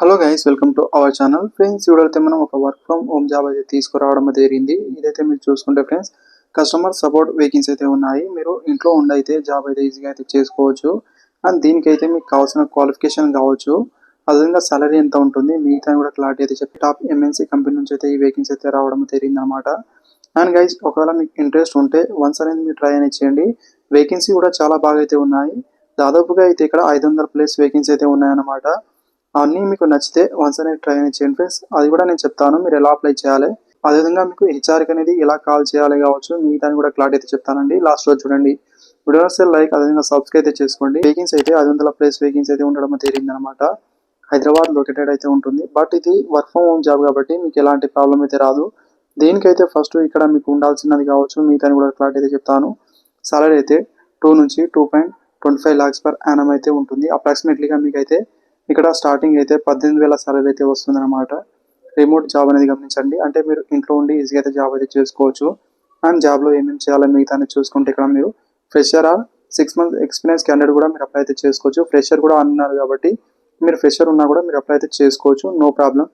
Hello guys welcome to our channel friends ఇప్పుడైతే మనం ఒక వర్క్ ఫ్రమ్ హోమ్ జాబ్ అయితే తీసుకురావడం జరిగింది. ఇదైతే మీరు చూసుకుంటే ఫ్రెండ్స్ కస్టమర్ సపోర్ట్ వేకెన్సీ అయితే ఉన్నాయి. మీరు ఇంట్లో ఉండైతే జాబ్ అయితే ఈజీగా అయితే చేసుకోవచ్చు. అండ్ దీనికైతే మీకు కావాల్సిన క్వాలిఫికేషన్ కావచ్చు. అదేవిధంగా సాలరీ ఎంత ఉంటుంది మిగతా కూడా క్లారిటీ అయితే చెప్పి టాప్ ఎంఎన్సీ కంపెనీ నుంచి అయితే ఈ వేకెన్సీ అయితే రావడం జరిగింది అనమాట అండ్ గైస్ ఒకవేళ మీకు ఇంట్రెస్ట్ ఉంటే వన్స్ అనేది మీరు ట్రై అనేది చేయండి వేకెన్సీ కూడా చాలా బాగా అయితే ఉన్నాయి. దాదాపుగా అయితే ఇక్కడ ఐదు వందల ప్లేస్ వేకెన్సీ అయితే ఉన్నాయన్నమాట. అన్నీ మీకు నచ్చితే వన్స్ అనేది ట్రై అనేది చేయండి ఫ్రెండ్స్ అది కూడా నేను చెప్తాను మీరు ఎలా అప్లై చేయాలి? అదేవిధంగా మీకు హెచ్ఆర్కి అనేది ఎలా కాల్ చేయాలి కావచ్చు మిగతాని కూడా క్లారిటీ అయితే చెప్తానండి. లాస్ట్ రోజు చూడండి. వీడియో లైక్ అదేవిధంగా సబ్స్క్రైబ్ అయితే చేసుకోండి. వేకెన్సీ అయితే ఐదు వందల ప్లేస్ వేకెన్సీ అయితే ఉండడం తేలింది అనమాట హైదరాబాద్ లొకేటెడ్ అయితే ఉంటుంది. బట్ ఇది వర్క్ ఫ్రమ్ హోమ్ జాబ్ కాబట్టి మీకు ఎలాంటి ప్రాబ్లం అయితే రాదు. దేనికైతే ఫస్ట్ ఇక్కడ మీకు ఉండాల్సినది కావచ్చు మిగతాని కూడా క్లారిటీ అయితే చెప్తాను. సాలరీ అయితే టూ నుంచి two point twenty five lakhs per annum అయితే ఉంటుంది. అప్రాక్సిమేట్లీగా మీకు అయితే ఇక్కడ స్టార్టింగ్ అయితే పద్దెనిమిది వేల సాలరీ అయితే వస్తుంది అనమాట రిమోట్ జాబ్ అనేది గమనించండి. అంటే మీరు ఇంట్లో ఉండి ఈజీగా అయితే జాబ్ అయితే చేసుకోవచ్చు. అండ్ జాబ్లో ఏమేమి చేయాలో మిగతా చూసుకుంటే ఇక్కడ మీరు fresher or six month experience candidate కూడా మీరు అప్లై అయితే చేసుకోవచ్చు. ఫ్రెషర్ కూడా అన్నారు కాబట్టి మీరు ఫ్రెషర్ ఉన్నా కూడా మీరు అప్లై అయితే చేసుకోవచ్చు. No problem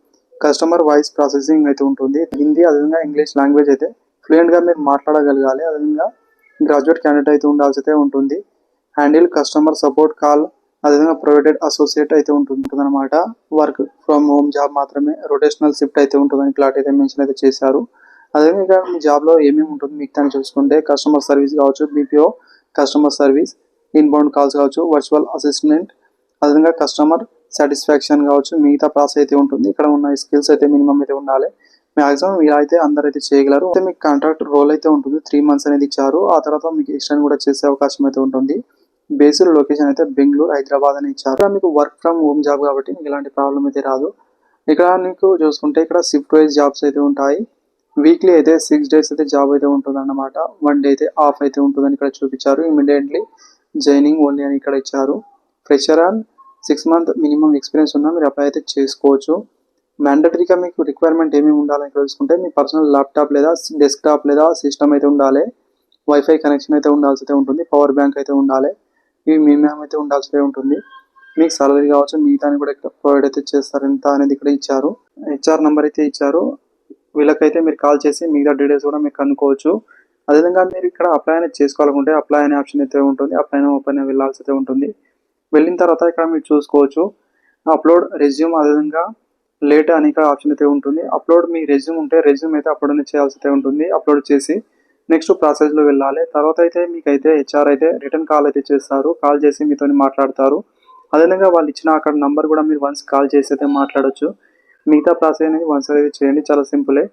customer voice processing అయితే ఉంటుంది. హిందీ అదేవిధంగా ఇంగ్లీష్ లాంగ్వేజ్ అయితే ఫ్లూయెంట్గా మీరు మాట్లాడగలగాలి. అదేవిధంగా గ్రాడ్యుయేట్ క్యాండిడేట్ అయితే ఉండాల్సి అయితే ఉంటుంది. హ్యాండిల్ కస్టమర్ సపోర్ట్ కాల్ అదేవిధంగా ప్రొవైడెడ్ అసోసియేట్ అయితే ఉంటుంది అనమాట వర్క్ ఫ్రమ్ హోమ్ జాబ్ మాత్రమే రొటేషనల్ షిఫ్ట్ అయితే ఉంటుందని క్లాట్ అయితే మెన్షన్ అయితే చేశారు. అదేవిధంగా మీ జాబ్లో ఏమేమి ఉంటుంది మీకు దాన్ని చూసుకుంటే కస్టమర్ సర్వీస్ కావచ్చు BPO customer service inbound calls కావచ్చు వర్చువల్ అసిస్టెంట్ అదేవిధంగా కస్టమర్ సాటిస్ఫాక్షన్ కావచ్చు మిగతా ప్రాసెస్ అయితే ఉంటుంది. ఇక్కడ ఉన్న స్కిల్స్ అయితే మినిమం అయితే ఉండాలి. మాక్సిమం ఇలా అయితే అందరు అయితే చేయగలరు. అయితే మీకు కాంట్రాక్ట్ రోల్ అయితే ఉంటుంది త్రీ మంత్స్ అనేది ఇచ్చారు. ఆ తర్వాత మీకు ఎక్స్టెండ్ కూడా చేసే అవకాశం అయితే ఉంటుంది. బేస్డ్ లొకేషన్ అయితే బెంగళూరు హైదరాబాద్ అని ఇచ్చారు. మీకు వర్క్ ఫ్రమ్ హోమ్ జాబ్ కాబట్టి మీకు ఎలాంటి ప్రాబ్లం అయితే రాదు. ఇక్కడ మీకు చూసుకుంటే ఇక్కడ షిఫ్ట్ వైజ్ జాబ్స్ అయితే ఉంటాయి. వీక్లీ అయితే సిక్స్ డేస్ అయితే జాబ్ అయితే ఉంటుంది అన్నమాట వన్ డే అయితే ఆఫ్ అయితే ఉంటుందని ఇక్కడ చూపించారు. ఇమీడియట్లీ జాయినింగ్ ఓన్లీ అని ఇక్కడ ఇచ్చారు. Fresher and six month minimum experience ఉన్నా మీరు అప్లై అయితే చేసుకోవచ్చు. మ్యాండటరీగా మీకు రిక్వైర్మెంట్ ఏమేమి ఉండాలని ఇక్కడ చూసుకుంటే మీ పర్సనల్ ల్యాప్టాప్ లేదా డెస్క్టాప్ లేదా సిస్టమ్ అయితే ఉండాలి. వైఫై కనెక్షన్ అయితే ఉండాల్సి అయితే ఉంటుంది. పవర్ బ్యాంక్ అయితే ఉండాలి. ఇవి మినిమం అయితే ఉండాల్సి ఉంటుంది. మీకు సాలరీ కావచ్చు మిగతాని కూడా ఇక్కడ ప్రొవైడ్ అయితే చేస్తారు. ఎంత అనేది ఇక్కడ ఇచ్చారు. హెచ్ఆర్ నెంబర్ అయితే ఇచ్చారు. వీళ్ళకైతే మీరు కాల్ చేసి మిగతా డీటెయిల్స్ కూడా మీకు కనుక్కోవచ్చు. అదేవిధంగా మీరు ఇక్కడ అప్లై అనేది చేసుకోవాలనుకుంటే అప్లై అనే ఆప్షన్ అయితే ఉంటుంది. అప్లై ఓపెన్ వెళ్ళాల్సి అయితే ఉంటుంది. వెళ్ళిన తర్వాత ఇక్కడ మీరు చూసుకోవచ్చు. అప్లోడ్ రెజ్యూమ్ అదేవిధంగా లేట్ అని ఇక్కడ ఆప్షన్ అయితే ఉంటుంది. అప్లోడ్ మీ రెజ్యూమ్ ఉంటే రెజ్యూమ్ అయితే అప్లోడ్ చేయాల్సి అయితే ఉంటుంది. అప్లోడ్ చేసి నెక్స్ట్ ప్రాసెస్లో వెళ్ళాలి. తర్వాత అయితే మీకు అయితే హెచ్ఆర్ అయితే రిటర్న్ కాల్ అయితే చేస్తారు. కాల్ చేసి మీతో మాట్లాడతారు. అదేవిధంగా వాళ్ళు ఇచ్చిన అక్కడ నంబర్ కూడా మీరు వన్స్ కాల్ చేసి అయితే మాట్లాడొచ్చు. మిగతా ప్రాసెస్ అనేది వన్స్ అయితే చేయండి. చాలా సింపులే